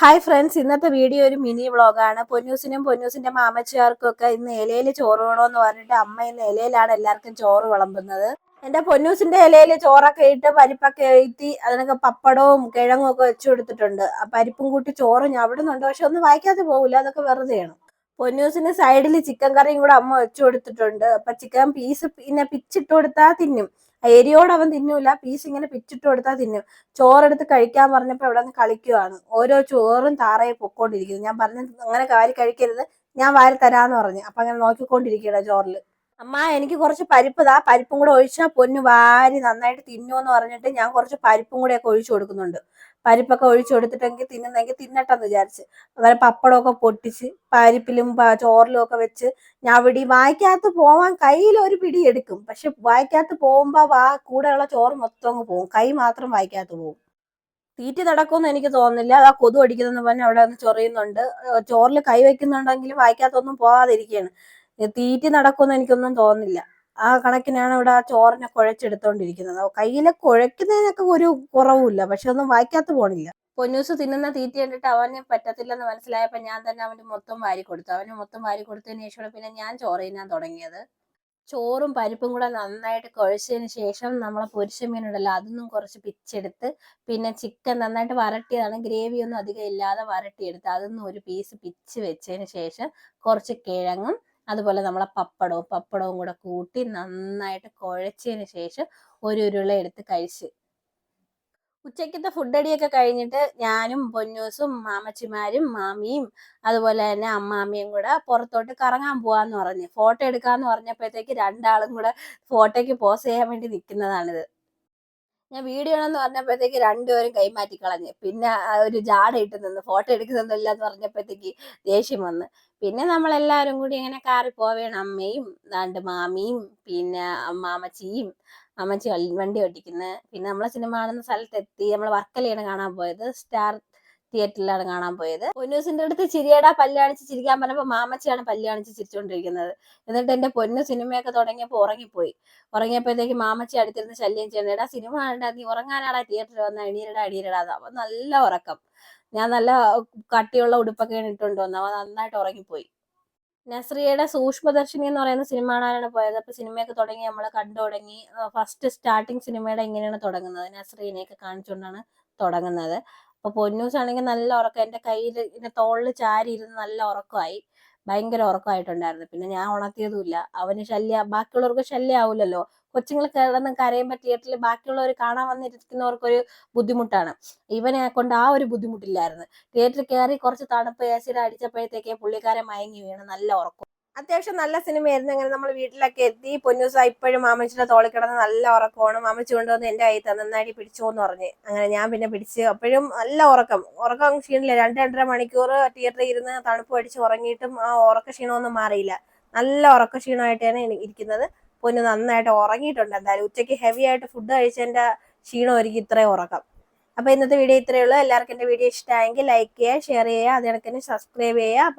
Hi friends ഇന്നത്തെ video ഒരു mini വ്ളോഗാണ് പൊന്നൂസിനും പൊന്നൂസിന്റെ മാമച്ചാർക്കൊക്കെ ഇന്ന് ഇലയിൽ ചോറ് വേണമെന്ന് പറഞ്ഞിട്ട് അമ്മ ഇന്ന് ഇലയിലാണ് എല്ലാവർക്കും ചോറ് വിളമ്പുന്നത്. എന്റെ പൊന്നൂസിന്റെ ഇലയിൽ ചോറൊക്കെ ഇട്ട് പരിപ്പൊക്കെ എഴുത്തി അതിനൊക്കെ പപ്പടവും കിഴങ്ങും ഒക്കെ വെച്ചു കൊടുത്തിട്ടുണ്ട്. ആ പരിപ്പും കൂട്ടി ചോറ് നിന്നുണ്ട് പക്ഷെ ഒന്നും വായിക്കാതെ പോകില്ല അതൊക്കെ വെറുതെയാണ് പൊന്നൂസിന് സൈഡിൽ ചിക്കൻ കറിയും കൂടെ അമ്മ വെച്ചു കൊടുത്തിട്ടുണ്ട്. അപ്പൊ ചിക്കൻ പീസ് പിന്നെ പിച്ചിട്ട് കൊടുത്താൽ തിന്നും. എരിയോട് അവൻ തിന്നൂല. പീസ് ഇങ്ങനെ പിച്ചിട്ട് കൊടുത്താൽ തിന്നും. ചോറെടുത്ത് കഴിക്കാൻ പറഞ്ഞപ്പോൾ ഇവിടെ നിന്ന് കളിക്കുവാണ്. ഓരോ ചോറും താറയെ പൊക്കോണ്ടിരിക്കുന്നു. ഞാൻ പറഞ്ഞു അങ്ങനെ വാരി കഴിക്കരുത്. ഞാൻ വാരി തരാന്ന് പറഞ്ഞു. അപ്പൊ അങ്ങനെ നോക്കിക്കൊണ്ടിരിക്കുകയാണ് ചോറിൽ അമ്മ എനിക്ക് കുറച്ച് പരിപ്പ് താ പരിപ്പും കൂടെ ഒഴിച്ചാൽ പൊന്നു. വാരി നന്നായിട്ട് തിന്നുമെന്ന് പറഞ്ഞിട്ട് ഞാൻ കുറച്ച് പരിപ്പും കൂടെ ഒക്കെ ഒഴിച്ചു കൊടുക്കുന്നുണ്ട്. പരിപ്പൊക്കെ ഒഴിച്ചു കൊടുത്തിട്ടെങ്കിൽ തിന്നുന്നെങ്കിൽ തിന്നട്ടെന്ന് വിചാരിച്ച്. അതുപോലെ പപ്പടമൊക്കെ പൊട്ടിച്ച് പരിപ്പിലും ചോറിലും ഒക്കെ വെച്ച് ഞാൻ ഇവിടെ വായിക്കകത്ത് പോവാൻ കയ്യിൽ ഒരു പിടി എടുക്കും. പക്ഷെ വായിക്കകത്ത് പോകുമ്പോ വാ കൂടെയുള്ള ചോറ് മൊത്തം അങ്ങ് പോകും. കൈ മാത്രം വായിക്കകത്ത് പോകും. തീറ്റി നടക്കുമെന്ന് എനിക്ക് തോന്നുന്നില്ല. ആ കൊതു അടിക്കുന്നെന്ന് പറഞ്ഞ് അവിടെ ചൊറിയുന്നുണ്ട്. ചോറിൽ കൈ വയ്ക്കുന്നുണ്ടെങ്കിൽ വായിക്കകത്തൊന്നും പോവാതിരിക്കുകയാണ്. തീറ്റി നടക്കുമെന്ന് എനിക്കൊന്നും തോന്നുന്നില്ല. ആ കണക്കിനാണ് ഇവിടെ ആ ചോറിനെ കുഴച്ചെടുത്തോണ്ടിരിക്കുന്നത്. കയ്യിലെ കുഴക്കുന്നതിനൊക്കെ ഒരു കുറവുമില്ല. പക്ഷെ ഒന്നും വായിക്കാത്ത പോണില്ല. പൊന്നൂസ് തിന്നുന്ന തീറ്റി കണ്ടിട്ട് അവന് പറ്റത്തില്ലെന്ന് മനസ്സിലായപ്പോ ഞാൻ തന്നെ അവന് മൊത്തം വാരി കൊടുത്തു. അവന് മൊത്തം വാരി കൊടുത്തതിന് ശേഷമാണ് പിന്നെ ഞാൻ ചോറ് തിന്നാൻ തുടങ്ങിയത്. ചോറും പരിപ്പും കൂടെ നന്നായിട്ട് കുഴച്ചതിന് ശേഷം നമ്മളെ പൊരിച്ച മീനുണ്ടല്ലോ അതൊന്നും കുറച്ച് പിച്ചെടുത്ത് പിന്നെ ചിക്കൻ നന്നായിട്ട് വരട്ടിയതാണ്. ഗ്രേവി ഒന്നും അധികം ഇല്ലാതെ വരട്ടിയെടുത്ത് അതൊന്നും ഒരു പീസ് പിച്ച് വെച്ചതിന് ശേഷം കുറച്ച് കിഴങ്ങും അതുപോലെ നമ്മളെ പപ്പടവും പപ്പടവും കൂടെ കൂട്ടി നന്നായിട്ട് കുഴച്ചതിന് ശേഷം ഒരു ഉരുള എടുത്ത് കഴിച്ച്. ഉച്ചയ്ക്കത്തെ ഫുഡ് അടിയൊക്കെ കഴിഞ്ഞിട്ട് ഞാനും പൊന്നൂസും മാമച്ചിമാരും മാമിയും അതുപോലെ തന്നെ അമ്മാമ്മയും കൂടെ പുറത്തോട്ട് കറങ്ങാൻ പോവാന്ന് പറഞ്ഞ്. ഫോട്ടോ എടുക്കാന്ന് പറഞ്ഞപ്പോഴത്തേക്ക് രണ്ടാളും കൂടെ ഫോട്ടോയ്ക്ക് പോസ് ചെയ്യാൻ വേണ്ടി നിൽക്കുന്നതാണിത് ഞാൻ വീഡിയോ എന്ന് പറഞ്ഞപ്പോഴത്തേക്ക് രണ്ടുപേരും കൈമാറ്റി കളഞ്ഞ്. പിന്നെ ഒരു ജാട ഇട്ട് നിന്ന് ഫോട്ടോ എടുക്കുന്നൊന്നുമില്ല എന്ന് പറഞ്ഞപ്പോഴത്തേക്ക് ദേഷ്യം വന്ന്. പിന്നെ നമ്മളെല്ലാവരും കൂടി ഇങ്ങനെ കാറി പോവേണം. അമ്മയും ദാണ്ട് മാമിയും പിന്നെ മാമച്ചിയും അമ്മച്ചി വണ്ടി ഓടിക്കുന്നത് പിന്നെ നമ്മളെ സിനിമ കാണുന്ന സ്ഥലത്തെത്തി. നമ്മൾ വർക്കലയാണ് കാണാൻ പോയത്. സ്റ്റാർ തിയേറ്ററിലാണ് കാണാൻ പോയത്. പൊന്നൂസിന്റെ അടുത്ത് ചിരിയടാ പല്ലാണിച്ച് ചിരിക്കാൻ പറഞ്ഞപ്പോ മാമച്ചിയാണ് പല്ലാണിച്ച് ചിരിച്ചുകൊണ്ടിരിക്കുന്നത് എന്നിട്ട് എന്റെ പൊന്നു സിനിമയൊക്കെ തുടങ്ങിയപ്പോൾ ഉറങ്ങിപ്പോയി. ഉറങ്ങിയപ്പോഴത്തേക്ക് മാമച്ചി അടുത്തിരുന്ന് ശല്യം ചെയ്യണേടാ സിനിമ കണ്ടാ നീ ഉറങ്ങാനാടാ തിയേറ്ററിൽ വന്ന എണീരടാ എണീരടാ അപ്പൊ നല്ല ഉറക്കം. ഞാൻ നല്ല കട്ടിയുള്ള ഉടുപ്പൊക്കെ ഇട്ടുകൊണ്ട് വന്നു. അവ നന്നായിട്ട് ഉറങ്ങിപ്പോയി. നസ്രിയയുടെ സൂക്ഷ്മദർശിനി എന്ന് പറയുന്ന സിനിമ കാണാനാണ് പോയത്. അപ്പൊ സിനിമയൊക്കെ തുടങ്ങി നമ്മൾ കണ്ടു തുടങ്ങി. ഫസ്റ്റ് സ്റ്റാർട്ടിങ് സിനിമയുടെ എങ്ങനെയാണ് തുടങ്ങുന്നത്. നസ്രീനെയൊക്കെ കാണിച്ചുകൊണ്ടാണ് തുടങ്ങുന്നത്. അപ്പൊ പൊന്നൂസ് ആണെങ്കിൽ നല്ല ഉറക്കം എന്റെ കയ്യിൽ ഇങ്ങനെ തോളിൽ ചാരി ഇരുന്ന് നല്ല ഉറക്കമായി. ഭയങ്കര ഉറക്കമായിട്ടുണ്ടായിരുന്നു. പിന്നെ ഞാൻ ഉണർത്തിയതുമില്ല. അവന് ശല്യ ബാക്കിയുള്ളവർക്ക് ശല്യം ആവില്ലല്ലോ കൊച്ചുങ്ങൾ കിടന്ന് കരയുമ്പോൾ തിയേറ്ററിൽ ബാക്കിയുള്ളവർ കാണാൻ വന്നിരിക്കുന്നവർക്കൊരു ബുദ്ധിമുട്ടാണ്. ഇവനെ കൊണ്ട് ആ ഒരു ബുദ്ധിമുട്ടില്ലായിരുന്നു. തിയേറ്ററിൽ കയറി കുറച്ച് തണുപ്പ് ഏസിഡ് അടിച്ചപ്പോഴത്തേക്ക് പുള്ളിക്കാരൻ മയങ്ങി വീണ്. നല്ല ഉറക്കം. അത്യാവശ്യം നല്ല സിനിമയായിരുന്നു. അങ്ങനെ നമ്മൾ വീട്ടിലൊക്കെ എത്തി. പൊന്നൂസ ഇപ്പോഴും മാമച്ചിയുടെ തോളിൽ കിടന്ന് നല്ല ഉറക്കമാണ്. മാമച്ചി കൊണ്ടുവന്ന് എന്റെ കയ്യിൽ നന്നായിട്ട് പിടിച്ചോ എന്ന് പറഞ്ഞ്. അങ്ങനെ ഞാൻ പിന്നെ പിടിച്ച് അപ്പോഴും നല്ല ഉറക്കം. ഉറക്കം ക്ഷീണില്ല. രണ്ട് രണ്ടര മണിക്കൂർ തിയേറ്ററിൽ ഇരുന്ന് തണുപ്പ് അടിച്ച് ഉറങ്ങിയിട്ടും ആ ഉറക്ക ക്ഷീണമൊന്നും മാറിയില്ല. നല്ല ഉറക്ക ക്ഷീണമായിട്ടാണ് ഇരിക്കുന്നത്. പൊന്നു നന്നായിട്ട് ഉറങ്ങിയിട്ടുണ്ട് എന്തായാലും. ഉച്ചയ്ക്ക് ഹെവി ആയിട്ട് ഫുഡ് കഴിച്ചതിന്റെ ക്ഷീണം ഒരുക്കി ഇത്രയും ഉറക്കം. അപ്പൊ ഇന്നത്തെ വീഡിയോ ഇത്രയേ ഉള്ളൂ. എല്ലാവർക്കും എന്റെ വീഡിയോ ഇഷ്ടമായെങ്കിൽ ലൈക്ക് ചെയ്യുക ഷെയർ ചെയ്യുക അതിനൊക്കെ സബ്സ്ക്രൈബ് ചെയ്യുക.